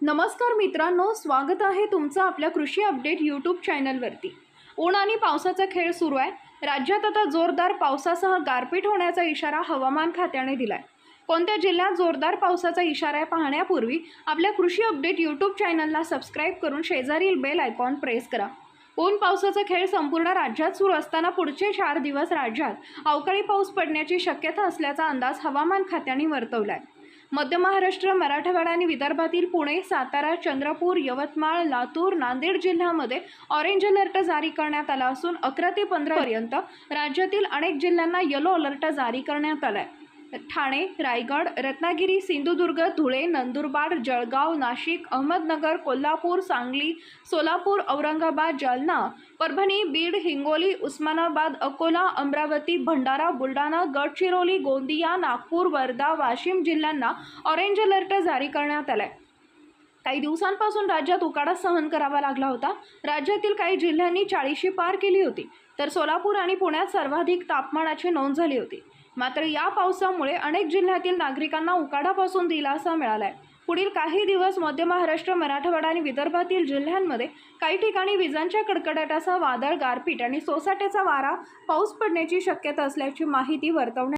नमस्कार मित्रांनो स्वागत आहे तुमचं आपल्या कृषी अपडेट यूट्यूब चॅनलवरती. ऊन आणि पावसाचा खेळ सुरू आहे. राज्यात आता जोरदार पावसासह गारपीट होण्याचा इशारा हवामान खात्याने दिला आहे कोणत्या जिल्ह्यात जोरदार पावसाचा इशारा आहे पाहण्यापूर्वी आपल्या कृषी अपडेट यूट्यूब चॅनलला सबस्क्राईब करून शेजारील बेल आयकॉन प्रेस करा. ऊन पावसाचा खेळ संपूर्ण राज्यात सुरू असताना पुढचे चार दिवस राज्यात अवकाळी पाऊस पडण्याची शक्यता असल्याचा अंदाज हवामान खात्याने वर्तवला आहे मध्य महाराष्ट्र मराठवाडा आणि विदर्भातील पुणे सातारा चंद्रपूर यवतमाळ लातूर नांदेड जिल्ह्यामध्ये ऑरेंज अलर्ट जारी करण्यात आला असून अकरा ते पंधरा पर्यंत राज्यातील अनेक जिल्ह्यांना येलो अलर्ट जारी करण्यात आला आहे ठाणे रायगड रत्नागिरी सिंधुदुर्ग धुळे नंदुरबार जळगाव नाशिक अहमदनगर कोल्हापूर सांगली सोलापूर औरंगाबाद जालना परभणी बीड हिंगोली उस्मानाबाद अकोला अमरावती भंडारा बुलढाणा गडचिरोली गोंदिया नागपूर वर्धा वाशिम जिल्ह्यांना ऑरेंज अलर्ट जारी करण्यात आलाय. काही दिवसांपासून राज्यात उकाडा सहन करावा लागला होता. राज्यातील काही जिल्ह्यांनी चाळीशी पार केली होती तर सोलापूर आणि पुण्यात सर्वाधिक तापमानाची नोंद झाली होती. मात्र या पावसामुळे अनेक जिल्ह्यातील नागरिकांना उकाडापासून दिलासा आहे पुढील काही दिवस मध्य महाराष्ट्र मराठवाडा आणि विदर्भातील जिल्ह्यांमध्ये काही ठिकाणी विजांच्या कडकडाटासह वादळ गारपीट आणि सोसाट्याचा वारा पाऊस पडण्याची शक्यता असल्याची माहिती वर्तवण्यात